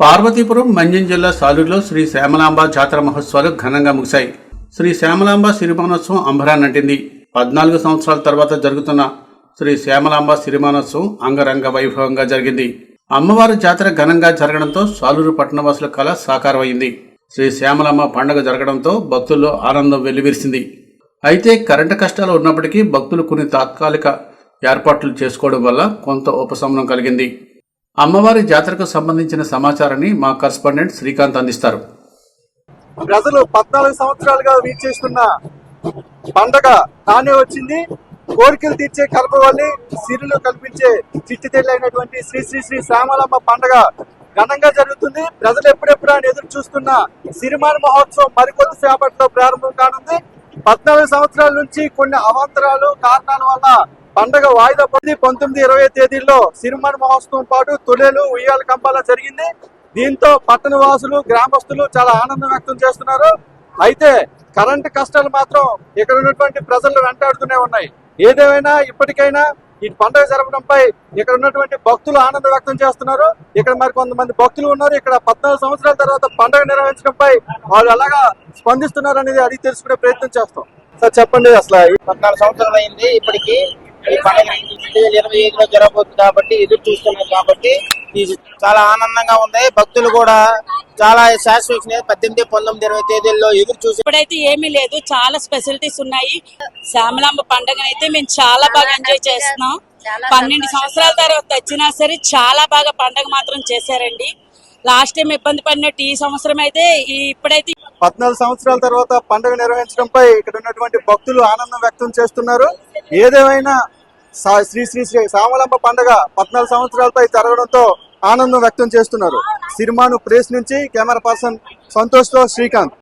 పార్వతీపురం మంజం జిల్లా సాలూరులో శ్రీ శ్యామలాంబ జాతర మహోత్సవాలు ఘనంగా ముగిశాయి. శ్రీ శ్యామలాంబ సిరిమానోత్సవం అంబరాన్నంటింది పద్నాలుగు సంవత్సరాల తర్వాత జరుగుతున్న శ్రీ శ్యామలాంబ సిరిమానోత్సవం అంగరంగ వైభవంగా జరిగింది. అమ్మవారి జాతర ఘనంగా జరగడంతో సాలూరు పట్టణవాసుల కళ సాకారమైంది. శ్రీ శ్యామలాంబ పండుగ జరగడంతో భక్తుల్లో ఆనందం వెల్లివిరిసింది. అయితే కరెంటు కష్టాలు ఉన్నప్పటికీ భక్తులు కొన్ని తాత్కాలిక ఏర్పాట్లు చేసుకోవడం వల్ల కొంత ఉపశమనం కలిగింది. అమ్మవారి జాతరకు సంబంధించిన సమాచారాన్ని మా కరస్పాండెంట్ శ్రీకాంత్ అందిస్తారు. ప్రజలు పద్నాలుగు సంవత్సరాలుగా వీక్షిస్తున్న పండగ తానే వచ్చింది. కోరికలు తీర్చే కల్పవల్లి సిరులు కల్పించే చిట్టి తెల్లైనటువంటి శ్రీ శ్రీ శ్రీ శ్యామలమ్మ పండగ ఘనంగా జరుగుతుంది. ప్రజలు ఎప్పుడెప్పుడు అని ఎదురు చూస్తున్న సిరిమాన మహోత్సవం మరికొద్ది సేపట్లో ప్రారంభం కానుంది. పద్నాలుగు సంవత్సరాల నుంచి కొన్ని అవాంతరాలు కారణాల వల్ల పండగ వాయిదా పడి పంతొమ్మిది ఇరవై తేదీల్లో సిరిమాన మహోత్సవం పాటు తొలెలు ఉయ్యాల కంపాల జరిగింది. దీంతో పట్టణ వాసులు గ్రామస్తులు చాలా ఆనందం వ్యక్తం చేస్తున్నారు. అయితే కరెంటు కష్టాలు మాత్రం ఇక్కడ ఉన్నటువంటి ప్రజలు వెంటాడుతూనే ఉన్నాయి. ఏదేమైనా ఇప్పటికైనా ఈ పండుగ జరపడంపై ఇక్కడ ఉన్నటువంటి భక్తులు ఆనందం వ్యక్తం చేస్తున్నారు. ఇక్కడ మరి కొంతమంది భక్తులు ఉన్నారు. ఇక్కడ పద్నాలుగు సంవత్సరాల తర్వాత పండుగ నిర్వహించడంపై వాళ్ళు ఎలాగా స్పందిస్తున్నారు అనేది అడిగి తెలుసుకునే ప్రయత్నం చేస్తాం. సార్ చెప్పండి అసలు. పద్నాలుగు సంవత్సరాలు అయింది ఇప్పటికి. ఇరవై ఐదులో జరగబోతుంది కాబట్టి ఎదురు చూస్తున్నాం కాబట్టి ఇది చాలా ఆనందంగా ఉంది. భక్తులు కూడా చాలా శాశ్వత పద్దెనిమిది పంతొమ్మిది ఇరవై తేదీల్లో ఎదురు చూసి ఇప్పుడైతే ఏమీ లేదు. చాలా స్పెషాలిటీస్ ఉన్నాయి. శ్యామలాంబ పండుగ అయితే మేము చాలా బాగా ఎంజాయ్ చేస్తున్నాం. పన్నెండు సంవత్సరాల తర్వాత వచ్చినా సరే చాలా బాగా పండగ మాత్రం చేశారండి. లాస్ట్ టైం ఇబ్బంది పడినట్టు ఈ సంవత్సరం అయితే ఈ ఇప్పుడైతే పద్నాలుగు సంవత్సరాల తర్వాత పండుగ నిర్వహించడంపై ఇక్కడ ఉన్నటువంటి భక్తులు ఆనందం వ్యక్తం చేస్తున్నారు. ఏదేమైనా శ్రీ శ్రీ శ్రీ సామలంబ పండుగ పద్నాలుగు సంవత్సరాలపై జరగడంతో ఆనందం వ్యక్తం చేస్తున్నారు. సిరిమాను ప్రేస్ నుంచి కెమెరా పర్సన్ సంతోష్తో శ్రీకాంత్.